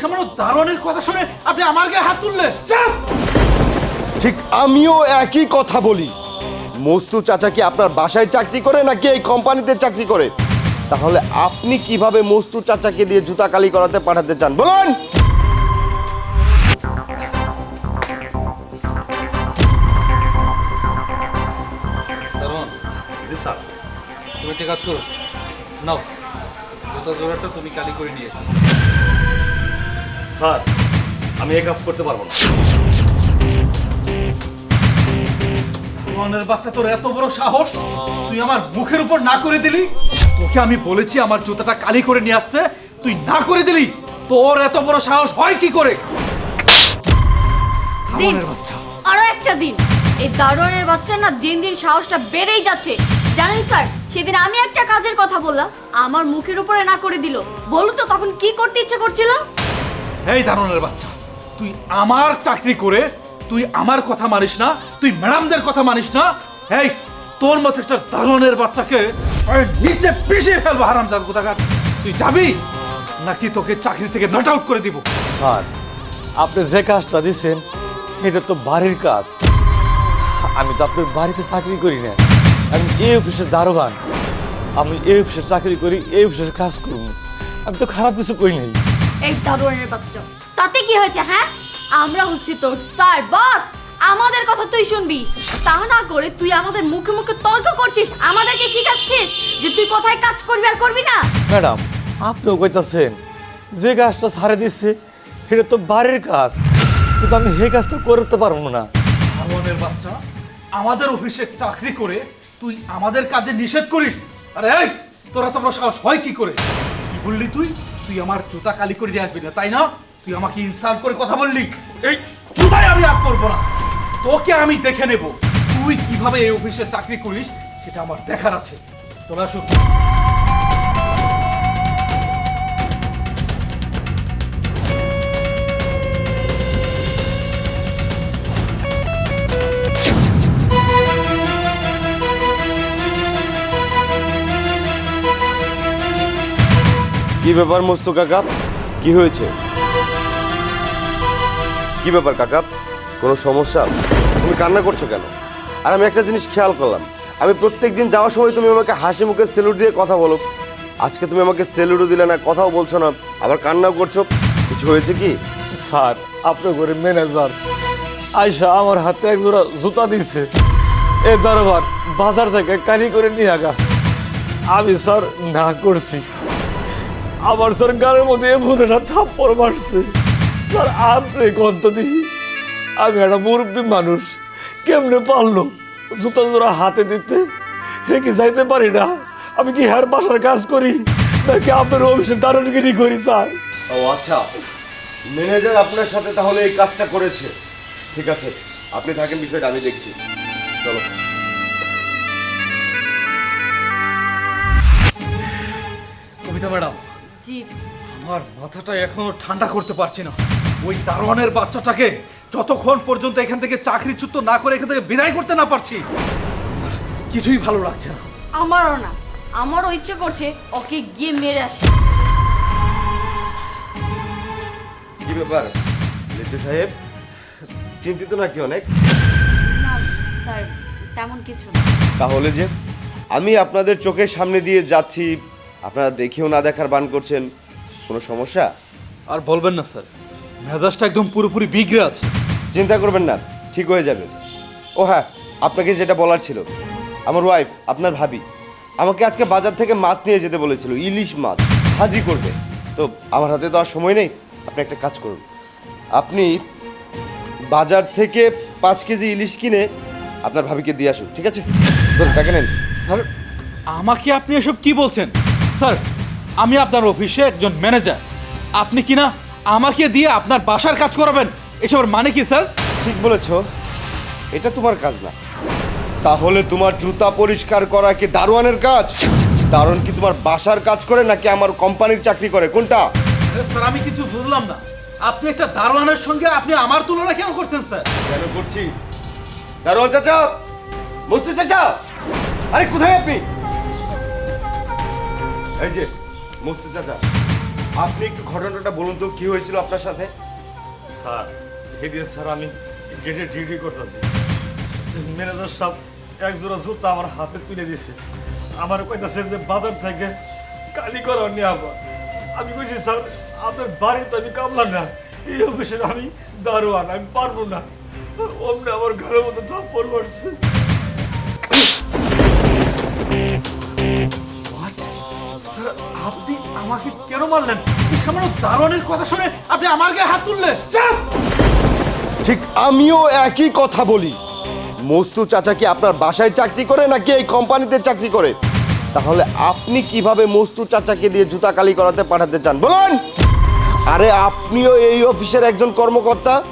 সামান্য দারোয়ানের কথা শুনে আপনি আমার গায়ে হাত তুললেন। ঠিক আমিও একই কথা বলি। মস্তু চাচা কি আপনার বাসায় চাকরি করে নাকি এই কোম্পানিতে চাকরি করে? তাহলে আপনি কীভাবে মস্তু চাচাকে দিয়ে জুতা কালি করাতে পাঠাতে চান? বলুন! তুমি একটা কাজ করো। নাও জুতা জোড়াটা তুমি কালি করে নিয়ে এসো। স্যার আমি এই কাজ করতে পারব না। দারোয়ানের বাচ্চা তোর এত বড় সাহস? তুই আমার মুখের উপর না করে দিলি? তোকে আমি বলেছি আমার জুতাটা কালি করে নিয়ে আসতে। তুই না করে দিলি তোর এত বড় সাহস হয় কি করে? দিন দারোয়ানের বাচ্চা। আরও একটা দিন। এই দারোয়ানের বাচ্চা না দিন দিন সাহসটা বেড়েই যাচ্ছে। জানেন স্যার সেদিন আমি একটা কাজের কথা বললাম। আমার মুখের উপরে না করে দিল। বলো তো তখন কি করতে ইচ্ছে করছিল? এই দারোয়ানের বাচ্চা, তুই আমার চাকরি করে, তুই আমার কথা মানিস না, তুই ম্যাডামদের কথা মানিস না, এই তোর মতো একটা দারোয়ানের বাচ্চাকে নিচে পিষে ফেলব হারাম জান কোথাকার তুই যাবি? নাকি তোকে চাকরি থেকে নট আউট করে দিব? স্যার, আপনি যে কাজটা দিচ্ছেন এটা তো বাড়ির কাজ। আমি তো আপনার বাড়িতে চাকরি করি না। আমি এই অফিসের দারোগান। আমি এই অফিসের চাকরি করি, এই অফিসের কাজ করব। আমি তো খারাপ কিছু করি নাই। এই দারোয়ানের বাচ্চা। তাতে কি হয়েছে হ্যাঁ? আমরা হচ্ছে তোর স্যার বস! আমাদের কথা তুই শুনবি। তা না করে তুই আমাদের মুখে মুখে তর্ক করছিস আমাদেরকে শিখাচ্ছিস যে তুই কোথায় কাজ করবি আর করবি না। ম্যাডাম আপনিও কইতাছেন যে কাজটা ছাড়ে দিচ্ছে এটা তো বাড়ির কাজ। কিন্তু আমি সেই কাজ তো করতে পারব না। দারোয়ানের বাচ্চা আমাদের অফিসে চাকরি করে তুই আমাদের কাজে নিষেধ করিস। আরে এই তোর এত সাহস হয় কি করে? কি বললি তুই? তুই আমার জুতা কালি করে নিয়ে আসবি না তাই না? তুই আমাকে ইনসাল্ট করে কথা বললি। এই জুতাই আমি আর করব না। তোকে আমি দেখে নেব। তুই কীভাবে এই অফিসে চাকরি করিস সেটা আমার দেখার আছে। চলে আসুন। কি ব্যাপার মস্তু কাকা কি হয়েছে? কি ব্যাপার কাকা কোনো সমস্যা? তুমি কান্না করছ কেন? আর আমি একটা জিনিস খেয়াল করলাম। আমি প্রত্যেক দিন যাওয়ার সময় তুমি আমাকে হাসি মুখে সেলুট দিয়ে কথা বলো। আজকে তুমি আমাকে সেলুটও দিলে না, কথাও বলছো না। আবার কান্নাও করছ। কিছু হয়েছে কি? স্যার, আপনার করে ম্যানেজার আয়সা আমার হাতে এক জোড়া জুতা দিচ্ছে এ দরবার বাজার থেকে কানি করে নিয়ে আগা আমি, স্যার, না করছি। আমার স্যার গানের মধ্যে একটা থাপ্পড় মারছে। স্যার আপনি গন্ত দিই আমি একটা মুরব্বী মানুষ। কেমনে পারল? জুতা জোড়া হাতে দিতে। হে কি যাইতে পারি না? আমি কি হ্যার বাসার কাজ করি? নাকি আপনার অফিসে দারুণগিরি করি স্যার? ও আচ্ছা। ম্যানেজার আপনার সাথে তাহলে এই কাজটা করেছে। ঠিক আছে। আপনি থাকেন বিষয়টা আমি দেখছি। চলো। কবিতা ম্যাডাম জি আমার মাথাটা এখনও ঠান্ডা করতে পারছি না। ওই দারোয়ানের বাচ্চাটাকে যতক্ষণ পর্যন্ত এখান থেকে চাকরিচ্যুত না করে এখান থেকে বিদায় করতে না পারছি আমার কিছুই ভালো লাগছে না। আমারও না। আমারও ইচ্ছে করছে ওকে গিয়ে মেরে আসি। কি ব্যাপার? লিটু সাহেব চিন্তিত নাকি অনেক? না স্যার তেমন কিছু না। তাহলে যে আমি আপনাদের চোখের সামনে দিয়ে যাচ্ছি আপনারা দেখেও না দেখার বান করছেন। কোনো সমস্যা? আর বলবেন না স্যার। মেজাজটা একদম পুরোপুরি বিগড়ে আছে। চিন্তা করবেন না ঠিক হয়ে যাবে। ও হ্যাঁ আপনাকে যেটা বলার ছিল আমার ওয়াইফ আপনার ভাবি আমাকে আজকে বাজার থেকে মাছ নিয়ে যেতে বলেছিল ইলিশ মাছ ভাজি করবে। তো আমার হাতে তো আর সময় নেই আপনি একটা কাজ করুন। আপনি বাজার থেকে পাঁচ কেজি ইলিশ কিনে আপনার ভাবিকে দিয়ে আসুন ঠিক আছে? ধরুন টাকা নেন। স্যার আমাকে আপনি এসব কি বলছেন? স্যার আমি আপনার অফিসে একজন ম্যানেজার। আপনি কি না আমাকে দিয়ে আপনার বাসার কাজ করাবেন? এসবের মানে কি স্যার? ঠিক বলেছ। এটা তোমার কাজ না। তাহলে তোমার জুতা পরিষ্কার করা কি দারোয়ানের কাজ? দারোয়ান কি তোমার বাসার কাজ করে নাকি আমার কোম্পানির চাকরি করে? কোনটা? স্যার আমি কিছু বুঝলাম না। আপনি একটা দারোয়ানের সঙ্গে আপনি আমার তুলনা কেন করছেন স্যার? কেন করছি? দারোয়ান চাচা! মুস্তি চাচা! আরে কোথায় আপনি? এই যে মুস্তি চাচা, আপনি একটু ঘটনাটা বলুন তো, কি হয়েছিল আপনার সাথে? স্যার, সেদিন স্যার আমি গেটে ডিউটি করতেছি। ম্যানেজার সাহেব এক জোড়া জুতা আমার হাতে তুলে দিয়েছে। আমার কইতাছে যে বাজার থেকে কালি করা নিয়ে আবার আমি কইছি, স্যার, আপনার বাড়িতে আমি কামলা না। এই অফিসে আমি দারোয়ান, আমি পারব না। অমনি আমার ঘরের মধ্যে থাপ্পড় মারছে। মারলেন। সামান্য দারোয়ানের কথা শুনে আপনি আমার গায়ে হাত তুললেন। ঠিক আমিও একই কথা বলি। মস্তু চাচা কি আপনার বাসায় চাকরি করে নাকি এই কোম্পানিতে চাকরি করে? তাহলে আপনি কীভাবে মস্তু চাচাকে দিয়ে জুতা কালি করাতে পাঠাতে চান? বলুন! আরে আপনিও এই অফিসের একজন কর্মকর্তা?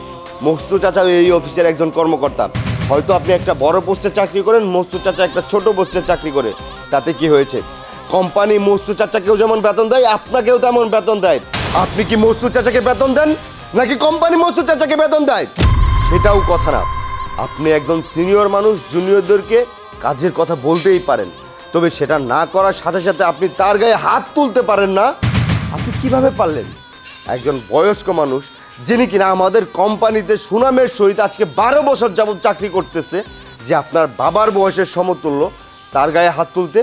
মস্তু চাচাও এই অফিসের একজন কর্মকর্তা। হয়তো আপনি একটা বড় পোস্টে চাকরি করেন, মস্তু চাচা একটা ছোট পোস্টে চাকরি করে। তাতে কি হয়েছে? কোম্পানি মস্তু চাচাকেও যেমন বেতন দেয়, আপনাকেও তেমন বেতন দেয়। আপনি কি মস্তু চাচাকে বেতন দেন, নাকি কোম্পানি মস্তু চাচাকে বেতন দেয়? সেটাও কথা না। আপনি একজন সিনিয়র মানুষ, জুনিয়রদেরকে কাজের কথা বলতেই পারেন। তবে সেটা না করার সাথে সাথে আপনি তার গায়ে হাত তুলতে পারেন না। আপনি কীভাবে পারলেন? একজন বয়স্ক মানুষ, যিনি কিনা আমাদের কোম্পানিতে সুনামের সহিত আজকে বারো বছর যাবত চাকরি করতেছে, যে আপনার বাবার বয়সের সমতুল্য, তার গায়ে হাত তুলতে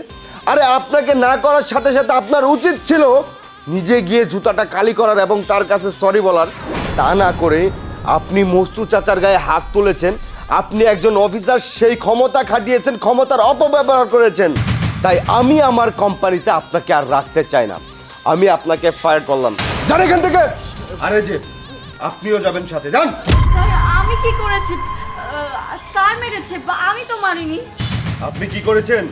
আরে আপনাকে না করার সাথে সাথে আপনার উচিত ছিল নিজে গিয়ে জুতাটা কালি করার এবং তার কাছে সরি বলার। তা না করে আপনি মস্তু চাচার গায়ে হাত তুলেছেন আপনি একজন অফিসার সেই ক্ষমতা খাটিয়েছেন ক্ষমতার অপব্যবহার করেছেন। তাই আমি আমার কোম্পানিতে আপনাকে আর রাখতে চাই না। আমি আপনাকে ফায়ার করলাম। যান এখান থেকে! আরে যে আপনিও যাবেন সাথে যান! আমি কি করেছি? স্যার মেরেছে আমি তো মারিনি। আপনি কি করেছেন?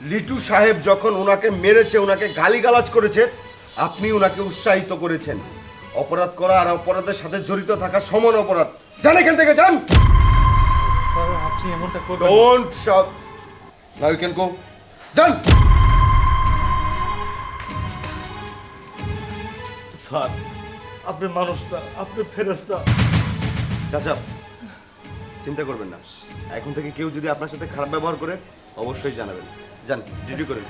লিটু সাহেব যখন ওনাকে মেরেছে ওনাকে গালিগালাজ করেছে আপনি ওনাকে উৎসাহিত করেছেন। অপরাধ করা আর অপরাধের সাথে জড়িত থাকা সমান অপরাধ। যান এখান থেকে যান! স্যার আপনি এমনটা করবেন না। Don't shot now you can go যান! স্যার আপনি মানুষ না আপনি ফেরেস্তা চাচা চিন্তা করবেন না। এখন থেকে কেউ যদি আপনার সাথে খারাপ ব্যবহার করে অবশ্যই জানাবেন। যান ডিউটি করেন